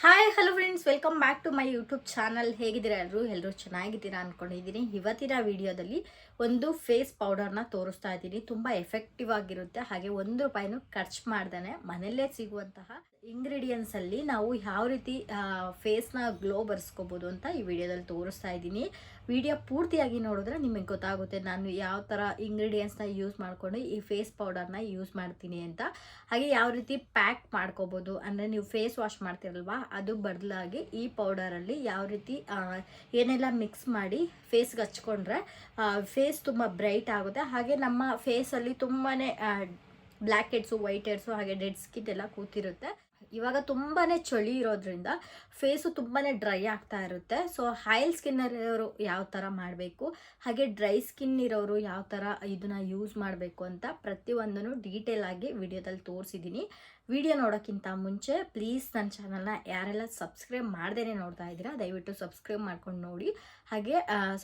Hi hello friends welcome back to my YouTube channel ಹೇಗಿದ್ದೀರಾ ಎಲ್ಲರೂ ಎಲ್ಲರೂ ಚೆನ್ನಾಗಿದ್ದೀರಾ ಅಂದ್ಕೊಂಡಿದ್ದೀನಿ ಇವತ್ತಿನ ವಿಡಿಯೋದಲ್ಲಿ ಒಂದು ಫೇಸ್ ಪೌಡರ್ನ ತೋರಿಸ್ತಾ ಇದ್ದೀನಿ. ತುಂಬ ಎಫೆಕ್ಟಿವ್ ಆಗಿರುತ್ತೆ. ಹಾಗೆ ಒಂದು ರೂಪಾಯಿನೂ ಖರ್ಚು ಮಾಡ್ದೇ ಮನೆಯಲ್ಲೇ ಸಿಗುವಂತಹ ಇಂಗ್ರೀಡಿಯೆಂಟ್ಸ್ ಅಲ್ಲಿ ನಾವು ಯಾವ ರೀತಿ ಫೇಸ್ನ ಗ್ಲೋ ಬರ್ಸ್ಕೋಬೋದು ಅಂತ ಈ ವಿಡಿಯೋದಲ್ಲಿ ತೋರಿಸ್ತಾ ಇದ್ದೀನಿ. ವಿಡಿಯೋ ಪೂರ್ತಿಯಾಗಿ ನೋಡಿದ್ರೆ ನಿಮಗೆ ಗೊತ್ತಾಗುತ್ತೆ ನಾನು ಯಾವ ಥರ ಇಂಗ್ರೀಡಿಯೆಂಟ್ಸ್ನ ಯೂಸ್ ಮಾಡಿಕೊಂಡು ಈ ಫೇಸ್ ಪೌಡರ್ನ ಯೂಸ್ ಮಾಡ್ತೀನಿ ಅಂತ. ಹಾಗೆ ಯಾವ ರೀತಿ ಪ್ಯಾಕ್ ಮಾಡ್ಕೋಬೋದು, ಅಂದರೆ ನೀವು ಫೇಸ್ ವಾಶ್ ಮಾಡ್ತಿರಲ್ವಾ, ಅದು ಬದಲಾಗಿ ಈ ಪೌಡರಲ್ಲಿ ಯಾವ ರೀತಿ ಏನೆಲ್ಲ ಮಿಕ್ಸ್ ಮಾಡಿ ಫೇಸ್ಗೆ ಹಚ್ಕೊಂಡ್ರೆ ಫೇಸ್ ತುಂಬ ಬ್ರೈಟ್ ಆಗುತ್ತೆ. ಹಾಗೆ ನಮ್ಮ ಫೇಸಲ್ಲಿ ತುಂಬಾ ಬ್ಲ್ಯಾಕ್ ಹೆಡ್ಸು ವೈಟ್ ಹೆಡ್ಸು ಹಾಗೆ ಡೆಡ್ ಸ್ಕಿನ್ ಎಲ್ಲ ಕೂತಿರುತ್ತೆ. ಇವಾಗ ತುಂಬಾ ಚಳಿ ಇರೋದ್ರಿಂದ ಫೇಸು ತುಂಬಾ ಡ್ರೈ ಆಗ್ತಾ ಇರುತ್ತೆ. ಸೊ ಹೈಲ್ ಸ್ಕಿನ್ ಇರೋರು ಯಾವ ಥರ ಮಾಡಬೇಕು? ಹಾಗೆ ಡ್ರೈ ಸ್ಕಿನ್ ಇರೋರು ಯಾವ ಥರ ಇದನ್ನು ಯೂಸ್ ಮಾಡಬೇಕು ಅಂತ ಪ್ರತಿಯೊಂದನ್ನು ಡೀಟೇಲ್ ಆಗಿ ವಿಡಿಯೋದಲ್ಲಿ ತೋರಿಸಿದ್ದೀನಿ ವಿಡಿಯೋ ನೋಡೋಕ್ಕಿಂತ ಮುಂಚೆ ಪ್ಲೀಸ್ ನನ್ನ ಚಾನಲ್ನ ಯಾರೆಲ್ಲ ಸಬ್ಸ್ಕ್ರೈಬ್ ಮಾಡ್ದೇ ನೋಡ್ತಾ ಇದ್ದೀರಾ, ದಯವಿಟ್ಟು ಸಬ್ಸ್ಕ್ರೈಬ್ ಮಾಡ್ಕೊಂಡು ನೋಡಿ. ಹಾಗೆ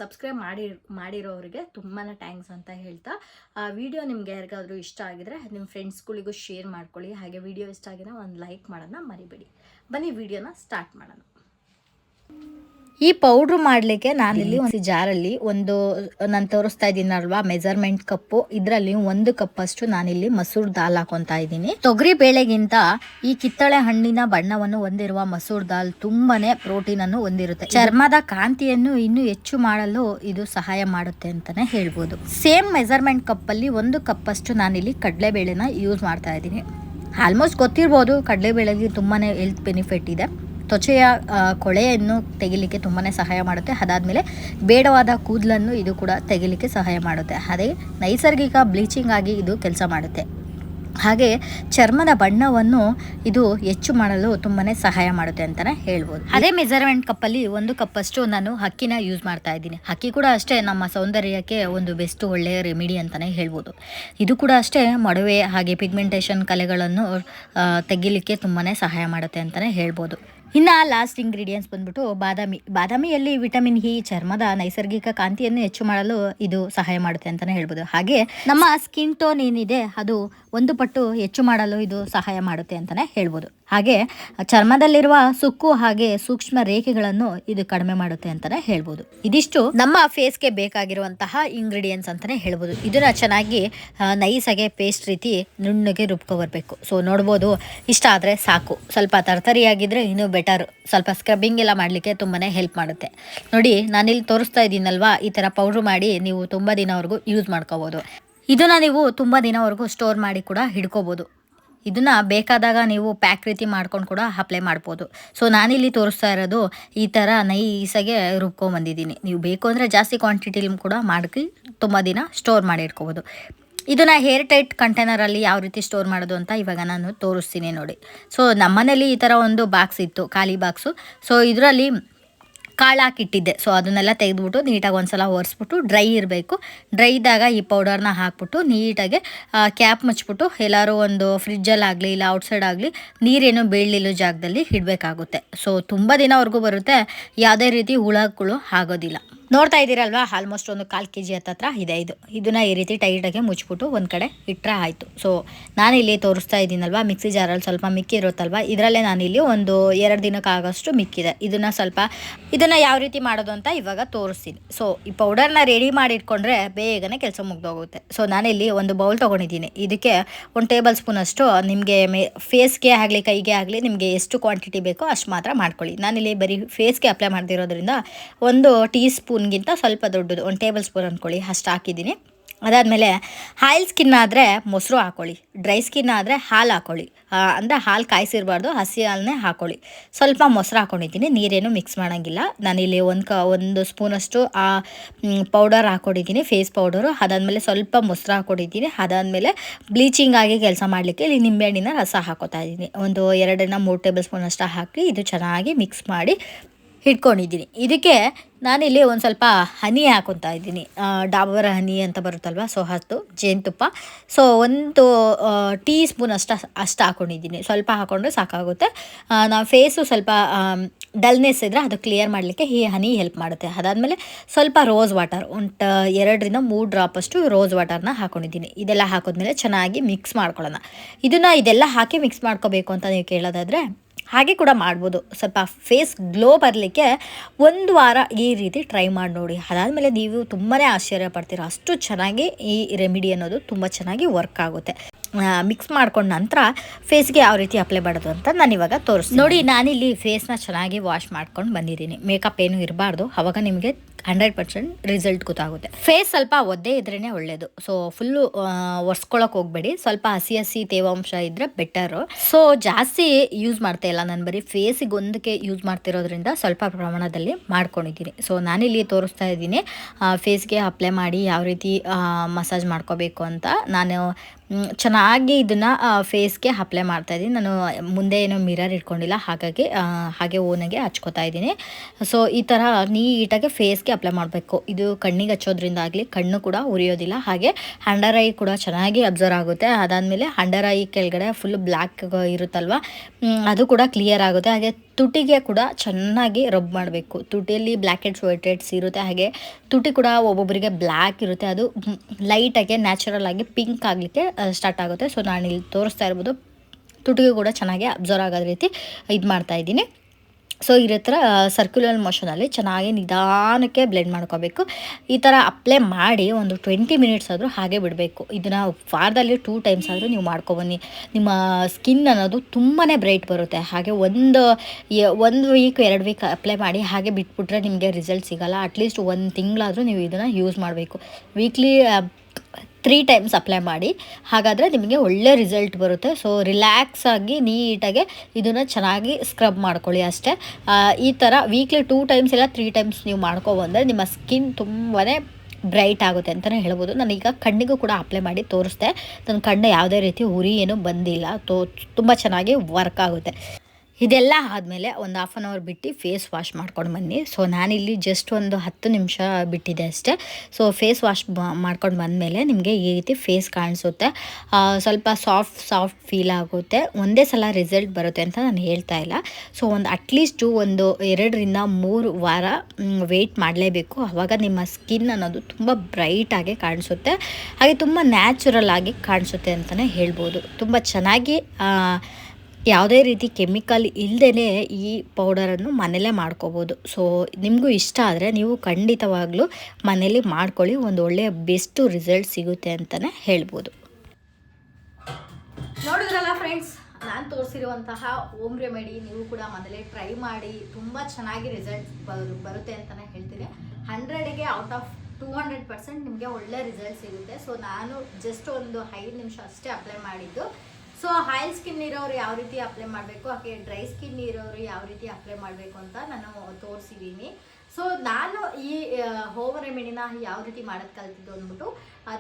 ಸಬ್ಸ್ಕ್ರೈಬ್ ಮಾಡಿ, ಮಾಡಿರೋರಿಗೆ ತುಂಬಾ ಥ್ಯಾಂಕ್ಸ್ ಅಂತ ಹೇಳ್ತಾ. ಆ, ವಿಡಿಯೋ ನಿಮ್ಗೆ ಯಾರಿಗಾದರೂ ಇಷ್ಟ ಆಗಿದ್ರೆ ನಿಮ್ಮ ಫ್ರೆಂಡ್ಸ್ಗಳಿಗೂ ಶೇರ್ ಮಾಡ್ಕೊಳ್ಳಿ. ಹಾಗೆ ವಿಡಿಯೋ ಇಷ್ಟ ಆಗಿದ್ರೆ ಒಂದು ಲೈಕ್ ಮಾಡೋಣ ಮರಿಬೇಡಿ. ಬನ್ನಿ ವಿಡಿಯೋನ ಸ್ಟಾರ್ಟ್ ಮಾಡೋಣ. ಈ ಪೌಡ್ರ್ ಮಾಡಲಿಕ್ಕೆ ನಾನಿಲ್ಲಿ ಒಂದು ಜಾರಲ್ಲಿ ಒಂದು, ನಾನು ತೋರಿಸ್ತಾ ಇದ್ದೀನಲ್ವಾ ಮೆಜರ್ಮೆಂಟ್ ಕಪ್ಪು. ಇದರಲ್ಲಿ ಒಂದು ಕಪ್ ಅಷ್ಟು ನಾನಿಲ್ಲಿ ಮಸೂರ್ ದಾಲ್ ಹಾಕೊತಾ ಇದ್ದೀನಿ. ತೊಗರಿ ಬೇಳೆಗಿಂತ ಈ ಕಿತ್ತಳೆ ಹಣ್ಣಿನ ಬಣ್ಣವನ್ನು ಹೊಂದಿರುವ ಮಸೂರ್ ದಾಲ್ ತುಂಬಾನೇ ಪ್ರೋಟೀನ್ ಅನ್ನು ಹೊಂದಿರುತ್ತೆ. ಚರ್ಮದ ಕಾಂತಿಯನ್ನು ಇನ್ನೂ ಹೆಚ್ಚು ಮಾಡಲು ಇದು ಸಹಾಯ ಮಾಡುತ್ತೆ ಅಂತಾನೆ ಹೇಳ್ಬೋದು. ಸೇಮ್ ಮೆಜರ್ಮೆಂಟ್ ಕಪ್ ಅಲ್ಲಿ ಒಂದು ಕಪ್ ಅಷ್ಟು ನಾನಿಲ್ಲಿ ಕಡಲೆಬೇಳೆನ ಯೂಸ್ ಮಾಡ್ತಾ ಇದ್ದೀನಿ. ಆಲ್ಮೋಸ್ಟ್ ಗೊತ್ತಿರ್ಬೋದು. ಕಡಲೆಬೇಳೆಗೆ ತುಂಬಾ ಹೆಲ್ತ್ ಬೆನಿಫಿಟ್ ಇದೆ. ತ್ವಚೆಯ ಕೊಳೆಯನ್ನು ತೆಗಿಲಿಕ್ಕೆ ತುಂಬಾ ಸಹಾಯ ಮಾಡುತ್ತೆ. ಅದಾದಮೇಲೆ ಬೇಡವಾದ ಕೂದಲನ್ನು ಇದು ಕೂಡ ತೆಗಿಲಿಕ್ಕೆ ಸಹಾಯ ಮಾಡುತ್ತೆ. ಅದೇ ನೈಸರ್ಗಿಕ ಬ್ಲೀಚಿಂಗ್ ಆಗಿ ಇದು ಕೆಲಸ ಮಾಡುತ್ತೆ. ಹಾಗೆ ಚರ್ಮದ ಬಣ್ಣವನ್ನು ಇದು ಹೆಚ್ಚು ಮಾಡಲು ತುಂಬಾ ಸಹಾಯ ಮಾಡುತ್ತೆ ಅಂತಲೇ ಹೇಳ್ಬೋದು. ಅದೇ ಮೆಜರ್ಮೆಂಟ್ ಕಪ್ಪಲ್ಲಿ ಒಂದು ಕಪ್ಪಷ್ಟು ನಾನು ಹಕ್ಕಿನ ಯೂಸ್ ಮಾಡ್ತಾ ಇದ್ದೀನಿ. ಹಕ್ಕಿ ಕೂಡ ಅಷ್ಟೇ ನಮ್ಮ ಸೌಂದರ್ಯಕ್ಕೆ ಒಂದು ಬೆಸ್ಟ್ ಒಳ್ಳೆಯ ರೆಮಿಡಿ ಅಂತಲೇ ಹೇಳ್ಬೋದು. ಇದು ಕೂಡ ಅಷ್ಟೇ ಮಡುವೆ ಹಾಗೆ ಪಿಗ್ಮೆಂಟೇಷನ್ ಕಲೆಗಳನ್ನು ತೆಗಿಲಿಕ್ಕೆ ತುಂಬಾ ಸಹಾಯ ಮಾಡುತ್ತೆ ಅಂತಲೇ ಹೇಳ್ಬೋದು. ಇನ್ನು ಲಾಸ್ಟ್ ಇಂಗ್ರೀಡಿಯೆಂಟ್ಸ್ ಬಂದ್ಬಿಟ್ಟು ಬಾದಾಮಿ. ಬಾದಾಮಿಯಲ್ಲಿ ವಿಟಮಿನ್ ಇ ಚರ್ಮದ ನೈಸರ್ಗಿಕ ಕಾಂತಿಯನ್ನು ಹೆಚ್ಚು ಮಾಡಲು ಇದು ಸಹಾಯ ಮಾಡುತ್ತೆ ಅಂತಲೇ ಹೇಳ್ಬೋದು. ಹಾಗೆ ನಮ್ಮ ಸ್ಕಿನ್ ಟೋನ್ ಏನಿದೆ, ಅದು ಒಂದು ಪಟ್ಟು ಹೆಚ್ಚು ಮಾಡಲು ಇದು ಸಹಾಯ ಮಾಡುತ್ತೆ ಅಂತಲೇ ಹೇಳ್ಬೋದು. ಹಾಗೆ ಚರ್ಮದಲ್ಲಿರುವ ಸುಕ್ಕು ಹಾಗೆ ಸೂಕ್ಷ್ಮ ರೇಖೆಗಳನ್ನು ಇದು ಕಡಿಮೆ ಮಾಡುತ್ತೆ ಅಂತಲೇ ಹೇಳ್ಬೋದು. ಇದಿಷ್ಟು ನಮ್ಮ ಫೇಸ್ಗೆ ಬೇಕಾಗಿರುವಂತಹ ಇಂಗ್ರೀಡಿಯೆಂಟ್ಸ್ ಅಂತಲೇ ಹೇಳ್ಬೋದು. ಇದನ್ನ ಚೆನ್ನಾಗಿ ನೈಸಾಗೆ ಪೇಸ್ಟ್ ರೀತಿ ನುಣ್ಣಗೆ ರುಬ್ಕೊ ಬರಬೇಕು ಸೊ ನೋಡ್ಬೋದು, ಇಷ್ಟ ಆದರೆ ಸಾಕು. ಸ್ವಲ್ಪ ತರ್ತರಿಯಾಗಿದ್ದರೆ ಇನ್ನೂ ಬೆಟರ್ ಸ್ವಲ್ಪ ಸ್ಕ್ರಬ್ಬಿಂಗ್ ಎಲ್ಲ ಮಾಡಲಿಕ್ಕೆ ತುಂಬಾ ಹೆಲ್ಪ್ ಮಾಡುತ್ತೆ. ನೋಡಿ, ನಾನಿಲ್ಲಿ ತೋರಿಸ್ತಾ ಇದ್ದೀನಲ್ವಾ? ಈ ಥರ ಪೌಡ್ರ್ ಮಾಡಿ ನೀವು ತುಂಬ ದಿನವರೆಗೂ ಯೂಸ್ ಮಾಡ್ಕೋಬೋದು. ಇದನ್ನು ನೀವು ತುಂಬ ದಿನವರೆಗೂ ಸ್ಟೋರ್ ಮಾಡಿ ಕೂಡ ಹಿಡ್ಕೋಬೋದು. ಇದನ್ನ ಬೇಕಾದಾಗ ನೀವು ಪ್ಯಾಕ್ ರೀತಿ ಮಾಡ್ಕೊಂಡು ಕೂಡ ಅಪ್ಲೈ ಮಾಡ್ಬೋದು. ಸೊ ನಾನಿಲ್ಲಿ ತೋರಿಸ್ತಾ ಇರೋದು ಈ ಥರ ನೈಸಾಗೆ ರುಬ್ಕೊಂಬಂದಿದ್ದೀನಿ ನೀವು ಬೇಕು ಅಂದರೆ ಜಾಸ್ತಿ ಕ್ವಾಂಟಿಟಿಲಿ ಕೂಡ ಮಾಡಿ ತುಂಬ ದಿನ ಸ್ಟೋರ್ ಮಾಡಿ ಇಟ್ಕೋಬೋದು. ಇದನ್ನ ಹೇರ್ ಟೈಟ್ ಕಂಟೈನರಲ್ಲಿ ಯಾವ ರೀತಿ ಸ್ಟೋರ್ ಮಾಡೋದು ಅಂತ ಇವಾಗ ನಾನು ತೋರಿಸ್ತೀನಿ ನೋಡಿ. ಸೊ ನಮ್ಮನೇಲಿ ಈ ಥರ ಒಂದು ಬಾಕ್ಸ್ ಇತ್ತು, ಖಾಲಿ ಬಾಕ್ಸು ಸೊ ಇದರಲ್ಲಿ ಕಾಳು ಹಾಕಿಟ್ಟಿದ್ದೆ. ಸೊ ಅದನ್ನೆಲ್ಲ ತೆಗೆದ್ಬಿಟ್ಟು ನೀಟಾಗಿ ಒಂದ್ಸಲ ಒರೆಸ್ಬಿಟ್ಟು ಡ್ರೈ ಇರಬೇಕು. ಡ್ರೈ ಇದ್ದಾಗ ಈ ಪೌಡರ್ನ ಹಾಕ್ಬಿಟ್ಟು ನೀಟಾಗಿ ಕ್ಯಾಪ್ ಮುಚ್ಬಿಟ್ಟು ಎಲ್ಲರೂ ಒಂದು ಫ್ರಿಜ್ಜಲ್ಲಾಗಲಿ ಇಲ್ಲ ಔಟ್ಸೈಡ್ ಆಗಲಿ ನೀರೇನು ಬೀಳಲಿಲ್ಲ ಜಾಗದಲ್ಲಿ ಇಡಬೇಕಾಗುತ್ತೆ. ಸೊ ತುಂಬ ದಿನವರೆಗೂ ಬರುತ್ತೆ. ಯಾವುದೇ ರೀತಿ ಹುಳಗಳು ಆಗೋದಿಲ್ಲ. ನೋಡ್ತಾ ಇದ್ದೀರಲ್ವಾ? ಆಲ್ಮೋಸ್ಟ್ ಒಂದು ಕಾಲು ಕೆ ಜಿ ಹತ್ತತ್ರ ಇದೆ ಇದು. ಇದನ್ನ ಈ ರೀತಿ ಟೈಟಾಗಿ ಮುಚ್ಬಿಟ್ಟು ಒಂದು ಕಡೆ ಇಟ್ಟರೆ ಆಯಿತು. ಸೊ ನಾನಿಲ್ಲಿ ತೋರಿಸ್ತಾ ಇದ್ದೀನಲ್ವಾ? ಮಿಕ್ಸಿ ಜಾರಲ್ಲಿ ಸ್ವಲ್ಪ ಮಿಕ್ಕಿರುತ್ತಲ್ವ? ಇದರಲ್ಲೇ ನಾನಿಲ್ಲಿ ಒಂದು ಎರಡು ದಿನಕ್ಕೆ ಆಗೋಷ್ಟು ಮಿಕ್ಕಿದೆ. ಇದನ್ನು ಸ್ವಲ್ಪ, ಇದನ್ನು ಯಾವ ರೀತಿ ಮಾಡೋದು ಅಂತ ಇವಾಗ ತೋರಿಸ್ತೀನಿ. ಸೊ ಈ ಪೌಡರ್ನ ರೆಡಿ ಮಾಡಿ ಇಟ್ಕೊಂಡ್ರೆ ಬೇಗನೆ ಕೆಲಸ ಮುಗ್ದೋಗುತ್ತೆ. ಸೊ ನಾನಿಲ್ಲಿ ಒಂದು ಬೌಲ್ ತೊಗೊಂಡಿದ್ದೀನಿ. ಇದಕ್ಕೆ ಒಂದು ಟೇಬಲ್ ಸ್ಪೂನ್ ಅಷ್ಟು ನಿಮಗೆ ಮೇ ಫೇಸ್ಗೆ ಆಗಲಿ, ಕೈಗೆ ಆಗಲಿ ನಿಮಗೆ ಎಷ್ಟು ಕ್ವಾಂಟಿಟಿ ಬೇಕೋ ಅಷ್ಟು ಮಾತ್ರ ಮಾಡ್ಕೊಳ್ಳಿ. ನಾನಿಲ್ಲಿ ಬರೀ ಫೇಸ್ಗೆ ಅಪ್ಲೈ ಮಾಡ್ತಿರೋದ್ರಿಂದ ಒಂದು ಟೀ ಸ್ಪೂನ್ಗಿಂತ ಸ್ವಲ್ಪ ದೊಡ್ಡದು. ಒಂದು ಟೇಬಲ್ ಸ್ಪೂನ್ ಅಂದ್ಕೊಳ್ಳಿ ಅಷ್ಟು ಹಾಕಿದ್ದೀನಿ. ಅದಾದಮೇಲೆ ಆಯಿಲ್ ಸ್ಕಿನ್ ಆದರೆ ಮೊಸರು ಹಾಕೊಳ್ಳಿ. ಡ್ರೈ ಸ್ಕಿನ್ ಆದರೆ ಹಾಲು ಹಾಕೊಳ್ಳಿ. ಅಂದರೆ ಹಾಲು ಕಾಯಿಸಿರಬಾರ್ದು, ಹಸಿ ಹಾಲನ್ನೇ ಹಾಕೊಳ್ಳಿ. ಸ್ವಲ್ಪ ಮೊಸರು ಹಾಕೊಂಡಿದ್ದೀನಿ, ನೀರೇನು ಮಿಕ್ಸ್ ಮಾಡೋಂಗಿಲ್ಲ. ನಾನಿಲ್ಲಿ ಒಂದು ಕ, ಒಂದು ಸ್ಪೂನಷ್ಟು, ಆ ಪೌಡರ್ ಹಾಕೊಂಡಿದ್ದೀನಿ ಫೇಸ್ ಪೌಡರು ಅದಾದಮೇಲೆ ಸ್ವಲ್ಪ ಮೊಸರು ಹಾಕೊಂಡಿದ್ದೀನಿ. ಅದಾದಮೇಲೆ ಬ್ಲೀಚಿಂಗ್ ಆಗಿ ಕೆಲಸ ಮಾಡಲಿಕ್ಕೆ ಇಲ್ಲಿ ನಿಂಬೆಹಣ್ಣಿನ ರಸ ಹಾಕೋತಾ ಇದ್ದೀನಿ. ಒಂದು ಎರಡನ್ನ ಮೂರು ಟೇಬಲ್ ಸ್ಪೂನ್ ಅಷ್ಟು ಹಾಕಿ, ಇದು ಚೆನ್ನಾಗಿ ಮಿಕ್ಸ್ ಮಾಡಿ ಇಟ್ಕೊಂಡಿದ್ದೀನಿ ಇದಕ್ಕೆ ನಾನಿಲ್ಲಿ ಒಂದು ಸ್ವಲ್ಪ ಹನಿ ಹಾಕೊತಾ ಇದ್ದೀನಿ. ಡಾಬರ ಹನಿ ಅಂತ ಬರುತ್ತಲ್ವ? ಸೊ ಹತ್ತು ಜೇನುತುಪ್ಪ. ಸೊ ಒಂದು ಟೀ ಸ್ಪೂನ್ ಅಷ್ಟು ಅಷ್ಟು ಹಾಕೊಂಡಿದ್ದೀನಿ. ಸ್ವಲ್ಪ ಹಾಕೊಂಡ್ರೆ ಸಾಕಾಗುತ್ತೆ. ನಾವು ಫೇಸು ಸ್ವಲ್ಪ ಡಲ್ನೆಸ್ ಇದ್ದರೆ ಅದು ಕ್ಲಿಯರ್ ಮಾಡಲಿಕ್ಕೆ ಈ ಹನಿ ಹೆಲ್ಪ್ ಮಾಡುತ್ತೆ. ಅದಾದಮೇಲೆ ಸ್ವಲ್ಪ ರೋಸ್ ವಾಟರ್ ಒಂದು ಎರಡರಿಂದ ಮೂರು ಡ್ರಾಪಷ್ಟು ರೋಸ್ ವಾಟರ್ನ ಹಾಕೊಂಡಿದ್ದೀನಿ. ಇದೆಲ್ಲ ಹಾಕಿದ್ಮೇಲೆ ಚೆನ್ನಾಗಿ ಮಿಕ್ಸ್ ಮಾಡ್ಕೊಳ್ಳೋಣ. ಇದನ್ನು ಇದೆಲ್ಲ ಹಾಕಿ ಮಿಕ್ಸ್ ಮಾಡ್ಕೋಬೇಕು ಅಂತ ನೀವು ಕೇಳೋದಾದರೆ ಹಾಗೆ ಕೂಡ ಮಾಡ್ಬೋದು. ಸ್ವಲ್ಪ ಫೇಸ್ ಗ್ಲೋ ಬರಲಿಕ್ಕೆ ಒಂದು ವಾರ ಈ ರೀತಿ ಟ್ರೈ ಮಾಡಿ ನೋಡಿ. ಅದಾದಮೇಲೆ ನೀವು ತುಂಬಾ ಆಶ್ಚರ್ಯ ಪಡ್ತೀರ. ಅಷ್ಟು ಚೆನ್ನಾಗಿ ಈ ರೆಮಿಡಿ ಅನ್ನೋದು ತುಂಬ ಚೆನ್ನಾಗಿ ವರ್ಕ್ ಆಗುತ್ತೆ. ಮಿಕ್ಸ್ ಮಾಡ್ಕೊಂಡ ನಂತರ ಫೇಸ್ಗೆ ಯಾವ ರೀತಿ ಅಪ್ಲೈ ಮಾಡೋದು ಅಂತ ನಾನು ಇವಾಗ ತೋರಿಸ್ತೀನಿ. ನೋಡಿ, ನಾನಿಲ್ಲಿ ಫೇಸ್ನ ಚೆನ್ನಾಗಿ ವಾಶ್ ಮಾಡ್ಕೊಂಡು ಬಂದಿದ್ದೀನಿ. ಮೇಕಪ್ ಏನು ಇರಬಾರ್ದು. ಅವಾಗ ನಿಮಗೆ ಹಂಡ್ರೆಡ್ ಪರ್ಸೆಂಟ್ ರಿಸಲ್ಟ್ ಗೊತ್ತಾಗುತ್ತೆ. ಫೇಸ್ ಸ್ವಲ್ಪ ಒದ್ದೆ ಇದ್ರೇ ಒಳ್ಳೆಯದು ಸೊ ಫುಲ್ಲು ಒರೆಸ್ಕೊಳಕ್ಕೆ ಹೋಗಬೇಡಿ. ಸ್ವಲ್ಪ ಹಸಿ ಹಸಿ ತೇವಾಂಶ ಇದ್ದರೆ ಬೆಟರು ಸೊ ಜಾಸ್ತಿ ಯೂಸ್ ಮಾಡ್ತಾ ಇಲ್ಲ ನಾನು ಬರೀ ಫೇಸಿಗೆ ಒಂದಕ್ಕೆ ಯೂಸ್ ಮಾಡ್ತಿರೋದ್ರಿಂದ ಸ್ವಲ್ಪ ಪ್ರಮಾಣದಲ್ಲಿ ಮಾಡ್ಕೊಂಡಿದ್ದೀನಿ. ಸೊ ನಾನಿಲ್ಲಿ ತೋರಿಸ್ತಾ ಇದ್ದೀನಿ ಫೇಸ್ಗೆ ಅಪ್ಲೈ ಮಾಡಿ ಯಾವ ರೀತಿ ಮಸಾಜ್ ಮಾಡ್ಕೋಬೇಕು ಅಂತ. ನಾನು ಚೆನ್ನಾಗಿ ಇದನ್ನು ಫೇಸ್ಗೆ ಅಪ್ಲೈ ಮಾಡ್ತಾ ಇದ್ದೀನಿ. ನಾನು ಮುಂದೆ ಏನೋ ಮಿರರ್ ಇಟ್ಕೊಂಡಿಲ್ಲ. ಹಾಗಾಗಿ ಹಾಗೆ ಓನಾಗೆ ಹಚ್ಕೋತಾ ಇದ್ದೀನಿ. ಸೊ ಈ ಥರ ನೀಟಾಗಿ ಫೇಸ್ಗೆ ಅಪ್ಲೈ ಮಾಡಬೇಕು. ಇದು ಕಣ್ಣಿಗೆ ಹಚ್ಚೋದ್ರಿಂದ ಆಗಲಿ, ಕಣ್ಣು ಕೂಡ ಉರಿಯೋದಿಲ್ಲ. ಹಾಗೆ ಅಂಡರ್ ಐ ಕೂಡ ಚೆನ್ನಾಗಿ ಅಬ್ಸರ್ವ್ ಆಗುತ್ತೆ. ಅದಾದಮೇಲೆ ಅಂಡರ್ ಐ ಕೆಳಗಡೆ ಫುಲ್ ಬ್ಲ್ಯಾಕ್ ಇರುತ್ತಲ್ವ? ಅದು ಕೂಡ ಕ್ಲಿಯರ್ ಆಗುತ್ತೆ. ಹಾಗೆ ತುಟಿಗೆ ಕೂಡ ಚೆನ್ನಾಗಿ ರಬ್ ಮಾಡಬೇಕು. ತುಟಿಯಲ್ಲಿ ಬ್ಲ್ಯಾಕ್ ಹೆಡ್ಸ್ ವೈಟ್ ಹೆಡ್ಸ್ ಇರುತ್ತೆ, ಹಾಗೆ ತುಟಿ ಕೂಡ ಒಬ್ಬೊಬ್ಬರಿಗೆ ಬ್ಲ್ಯಾಕ್ ಇರುತ್ತೆ. ಅದು ಲೈಟಾಗಿ ನ್ಯಾಚುರಲ್ ಆಗಿ ಪಿಂಕ್ ಆಗಲಿಕ್ಕೆ ಸ್ಟಾರ್ಟ್ ಆಗುತ್ತೆ. ಸೊ ನಾನು ಇಲ್ಲಿ ತೋರಿಸ್ತಾ ಇರ್ಬೋದು. ತುಟಿಗೆ ಕೂಡ ಚೆನ್ನಾಗಿ ಅಬ್ಸರ್ವ್ ಆಗೋದ ರೀತಿ ಇದು ಮಾಡ್ತಾ ಇದ್ದೀನಿ. ಸೊ ಈ ಥರ ಸರ್ಕ್ಯುಲರ್ ಮೋಷನಲ್ಲಿ ಚೆನ್ನಾಗಿ ನಿಧಾನಕ್ಕೆ ಬ್ಲೆಂಡ್ ಮಾಡ್ಕೋಬೇಕು. ಈ ಥರ ಅಪ್ಲೈ ಮಾಡಿ ಒಂದು ಟ್ವೆಂಟಿ ಮಿನಿಟ್ಸ್ ಆದರೂ ಹಾಗೆ ಬಿಡಬೇಕು. ಇದನ್ನು ವಾರದಲ್ಲಿ ಟೂ ಟೈಮ್ಸ್ ಆದರೂ ನೀವು ಮಾಡ್ಕೊಬನ್ನಿ. ನಿಮ್ಮ ಸ್ಕಿನ್ ಅನ್ನೋದು ತುಂಬಾ ಬ್ರೈಟ್ ಬರುತ್ತೆ. ಹಾಗೆ ಒಂದು ಒಂದು ವೀಕ್ ಎರಡು ವೀಕ್ ಅಪ್ಲೈ ಮಾಡಿ ಹಾಗೆ ಬಿಟ್ಬಿಟ್ರೆ ನಿಮಗೆ ರಿಸಲ್ಟ್ ಸಿಗೋಲ್ಲ. ಅಟ್ಲೀಸ್ಟ್ ಒಂದು ತಿಂಗಳಾದರೂ ನೀವು ಇದನ್ನು ಯೂಸ್ ಮಾಡಬೇಕು. ವೀಕ್ಲಿ ತ್ರೀ ಟೈಮ್ಸ್ ಅಪ್ಲೈ ಮಾಡಿ. ಹಾಗಾದರೆ ನಿಮಗೆ ಒಳ್ಳೆ ರಿಸಲ್ಟ್ ಬರುತ್ತೆ. ಸೊ ರಿಲ್ಯಾಕ್ಸ್ ಆಗಿ ನೀಟಾಗಿ ಇದನ್ನು ಚೆನ್ನಾಗಿ ಸ್ಕ್ರಬ್ ಮಾಡ್ಕೊಳ್ಳಿ ಅಷ್ಟೇ. ಈ ಥರ ವೀಕ್ಲಿ ಟೂ ಟೈಮ್ಸ್ ಇಲ್ಲ ತ್ರೀ ಟೈಮ್ಸ್ ನೀವು ಮಾಡ್ಕೊಬಂದರೆ ನಿಮ್ಮ ಸ್ಕಿನ್ ತುಂಬಾ ಬ್ರೈಟ್ ಆಗುತ್ತೆ ಅಂತಲೇ ಹೇಳ್ಬೋದು. ನಾನೀಗ ಕಣ್ಣಿಗೂ ಕೂಡ ಅಪ್ಲೈ ಮಾಡಿ ತೋರಿಸ್ದೆ. ನನ್ನ ಕಣ್ಣು ಯಾವುದೇ ರೀತಿ ಉರಿ ಏನೂ ಬಂದಿಲ್ಲ. ತೋ, ತುಂಬ ಚೆನ್ನಾಗಿ ವರ್ಕ್ ಆಗುತ್ತೆ. ಇದೆಲ್ಲ ಆದಮೇಲೆ ಒಂದು ಹಾಫ್ ಆನ್ ಅವರ್ ಬಿಟ್ಟು ಫೇಸ್ ವಾಶ್ ಮಾಡ್ಕೊಂಡು ಬನ್ನಿ. ಸೊ ನಾನಿಲ್ಲಿ ಜಸ್ಟ್ ಒಂದು ಹತ್ತು ನಿಮಿಷ ಬಿಟ್ಟಿದೆ ಅಷ್ಟೇ. ಸೊ ಫೇಸ್ ವಾಶ್ ಮಾಡ್ಕೊಂಡು ಬಂದಮೇಲೆ ನಿಮಗೆ ಈ ರೀತಿ ಫೇಸ್ ಕಾಣಿಸುತ್ತೆ. ಸ್ವಲ್ಪ ಸಾಫ್ಟ್ ಸಾಫ್ಟ್ ಫೀಲ್ ಆಗುತ್ತೆ. ಒಂದೇ ಸಲ ರಿಸಲ್ಟ್ ಬರುತ್ತೆ ಅಂತ ನಾನು ಹೇಳ್ತಾ ಇಲ್ಲ. ಸೊ ಒಂದು ಅಟ್ಲೀಸ್ಟು ಒಂದು ಎರಡರಿಂದ ಮೂರು ವಾರ ವೆಯ್ಟ್ ಮಾಡಲೇಬೇಕು. ಆವಾಗ ನಿಮ್ಮ ಸ್ಕಿನ್ ಅನ್ನೋದು ತುಂಬ ಬ್ರೈಟಾಗಿ ಕಾಣಿಸುತ್ತೆ. ಹಾಗೆ ತುಂಬ ನ್ಯಾಚುರಲ್ ಆಗಿ ಕಾಣಿಸುತ್ತೆ ಅಂತಲೇ ಹೇಳ್ಬೋದು. ತುಂಬ ಚೆನ್ನಾಗಿ ಯಾವುದೇ ರೀತಿ ಕೆಮಿಕಲ್ ಇಲ್ಲದೇ ಈ ಪೌಡರನ್ನು ಮನೇಲೇ ಮಾಡ್ಕೋಬೋದು. ಸೊ ನಿಮಗೂ ಇಷ್ಟ ಆದರೆ ನೀವು ಖಂಡಿತವಾಗ್ಲೂ ಮನೇಲಿ ಮಾಡ್ಕೊಳ್ಳಿ, ಒಂದು ಒಳ್ಳೆಯ ಬೆಸ್ಟ್ ರಿಸಲ್ಟ್ ಸಿಗುತ್ತೆ ಅಂತಲೇ ಹೇಳ್ಬೋದು. ನೋಡಿದ್ರಲ್ಲ ಫ್ರೆಂಡ್ಸ್ ನಾನು ತೋರಿಸಿರುವಂತಹ ಓಮ್ ರೆಮಿಡಿ ನೀವು ಕೂಡ ಮನೇಲಿ ಟ್ರೈ ಮಾಡಿ, ತುಂಬ ಚೆನ್ನಾಗಿ ರಿಸಲ್ಟ್ ಬರುತ್ತೆ ಅಂತಲೇ ಹೇಳ್ತೀನಿ. ಹಂಡ್ರೆಡ್ಗೆ out of two hundred percent ನಿಮಗೆ ಒಳ್ಳೆ ರಿಸಲ್ಟ್ ಸಿಗುತ್ತೆ. ಸೊ ನಾನು ಜಸ್ಟ್ ಒಂದು ಐದು ನಿಮಿಷ ಅಷ್ಟೇ ಅಪ್ಲೈ ಮಾಡಿದ್ದು. ಸೊ ಆಯಿಲ್ ಸ್ಕಿನ್ ಇರೋರು ಯಾವ ರೀತಿ ಅಪ್ಲೈ ಮಾಡಬೇಕು? ಹಾಗೆ ಡ್ರೈ ಸ್ಕಿನ್ ಇರೋರು ಯಾವ ರೀತಿ ಅಪ್ಲೈ ಮಾಡಬೇಕು ಅಂತ ನಾನು ತೋರಿಸಿದ್ದೀನಿ ಸೊ ನಾನು ಈ ಹೋಮ್ ರೆಮಿಡಿನ ಯಾವ ರೀತಿ ಮಾಡೋದು ಕಲ್ತಿದ್ದು ಅಂದ್ಬಿಟ್ಟು ಆ,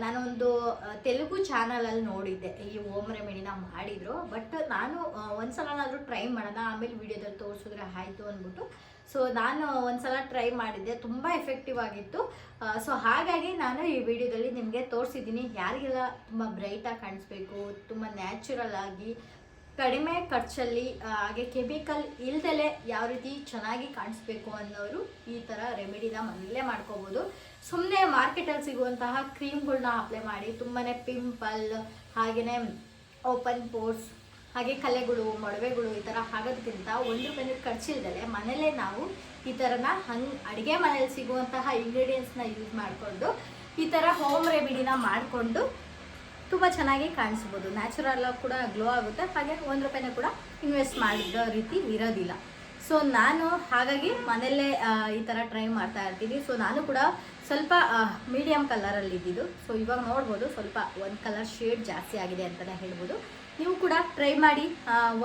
ತೆಲುಗು ಚಾನಲಲ್ಲಿ ನೋಡಿದ್ದೆ. ಈ ಹೋಮ್ ರೆಮಿಡಿನ ಮಾಡಿದ್ರು. ಬಟ್ ನಾನು ಒಂದು ಒಂದ್ಸಲನಾದ್ರೂ ಟ್ರೈ ಮಾಡೋಣ ಆಮೇಲೆ ವಿಡಿಯೋದಲ್ಲಿ ತೋರಿಸಿದ್ರೆ ಆಯಿತು ಅಂದ್ಬಿಟ್ಟು. ಸೊ ನಾನು ಒಂದ್ಸಲ ಟ್ರೈ ಮಾಡಿದ್ದೆ. ತುಂಬ ಎಫೆಕ್ಟಿವ್ ಆಗಿತ್ತು. ಸೊ ಹಾಗಾಗಿ ನಾನು ಈ ವಿಡಿಯೋದಲ್ಲಿ ನಿಮಗೆ ತೋರಿಸಿದ್ದೀನಿ. ಯಾರಿಗೆಲ್ಲ ತುಂಬ ಬ್ರೈಟಾಗಿ ಕಾಣಿಸ್ಬೇಕು ತುಂಬ ನ್ಯಾಚುರಲ್ ಆಗಿ ಕಡಿಮೆ ಖರ್ಚಲ್ಲಿ ಹಾಗೆ ಕೆಮಿಕಲ್ ಇಲ್ದಲೆ ಯಾವ ರೀತಿ ಚೆನ್ನಾಗಿ ಕಾಣಿಸ್ಬೇಕು ಅನ್ನೋರು ಈ ಥರ ರೆಮಿಡಿನ ಮನೇಲೇ ಮಾಡ್ಕೋಬೋದು. ಸುಮ್ಮನೆ ಮಾರ್ಕೆಟಲ್ಲಿ ಸಿಗುವಂತಹ ಕ್ರೀಮ್ಗಳನ್ನ ಅಪ್ಲೈ ಮಾಡಿ ತುಂಬಾ ಪಿಂಪಲ್ ಹಾಗೆಯೇ ಓಪನ್ ಪೋರ್ಸ್ ಹಾಗೆ ಕಲೆಗಳು, ಮೊಡವೆಗಳು ಈ ಥರ ಆಗೋದಕ್ಕಿಂತ ಒಂದು ರೂಪಾಯಿ ಖರ್ಚಿಲ್ದಲೆ ಮನೇಲೇ ನಾವು ಈ ಥರನ ಹಂಗೆ ಅಡುಗೆ ಮನೇಲಿ ಸಿಗುವಂತಹ ಇಂಗ್ರೀಡಿಯೆಂಟ್ಸ್ನ ಯೂಸ್ ಮಾಡಿಕೊಂಡು ಈ ಥರ ಹೋಮ್ ರೆಮಿಡಿನ ಮಾಡಿಕೊಂಡು ತುಂಬ ಚೆನ್ನಾಗಿ ಕಾಣಿಸ್ಬೋದು. ನ್ಯಾಚುರಲ್ ಕೂಡ ಗ್ಲೋ ಆಗುತ್ತೆ. ಹಾಗೆ ಒಂದು ರೂಪಾಯಿನ ಕೂಡ ಇನ್ವೆಸ್ಟ್ ಮಾಡಿದ ರೀತಿ ಇರೋದಿಲ್ಲ. ಸೊ ನಾನು ಹಾಗಾಗಿ ಮನೆಯಲ್ಲೇ ಈ ಥರ ಟ್ರೈ ಮಾಡ್ತಾ ಇರ್ತೀನಿ. ಸೊ ನಾನು ಕೂಡ ಸ್ವಲ್ಪ ಮೀಡಿಯಮ್ ಕಲರಲ್ಲಿ ಇದ್ದಿದ್ದು. ಸೊ ಇವಾಗ ನೋಡ್ಬೋದು ಸ್ವಲ್ಪ ಒಂದು ಕಲರ್ ಶೇಡ್ ಜಾಸ್ತಿ ಆಗಿದೆ ಅಂತಲೇ ಹೇಳ್ಬೋದು. ನೀವು ಕೂಡ ಟ್ರೈ ಮಾಡಿ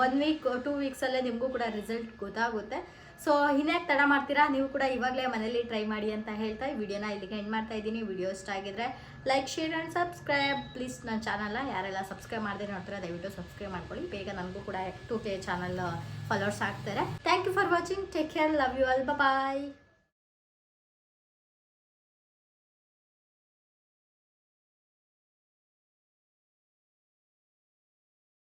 ಒನ್ ವೀಕ್ ಟೂ ವೀಕ್ಸಲ್ಲೇ ನಿಮಗೂ ಕೂಡ ರಿಸಲ್ಟ್ ಗೊತ್ತಾಗುತ್ತೆ. ಸೊ ಇನ್ಯಾಕೆ ತಡ ಮಾಡ್ತೀರಾ? ನೀವು ಕೂಡ ಇವಾಗಲೇ ಮನೇಲಿ ಟ್ರೈ ಮಾಡಿ ಅಂತ ಹೇಳ್ತಾ ಈ ವಿಡಿಯೋನ ಇಲ್ಲಿಗೆ ಎಂಡ್ ಮಾಡ್ತಾ ಇದ್ದೀನಿ. ವಿಡಿಯೋ ಇಷ್ಟ ಆಗಿದ್ರೆ like share and subscribe please ನನ್ನ ಚಾನಲ್ನ ಯಾರೆಲ್ಲ ಸಬ್ಸ್ಕ್ರೈಬ್ ಮಾಡದೆ ನೋಡ್ತಾರೆ ದಯವಿಟ್ಟು ಸಬ್ಸ್ಕ್ರೈಬ್ ಮಾಡ್ಕೊಳ್ಳಿ. ಬೇಗ ನನಗೂ ಕೂಡ ಟು ಕೆ ಚಾನಲ್ ಫಾಲೋವರ್ಸ್ ಆಗ್ತಾರೆ. Thank you for watching take care love you all bye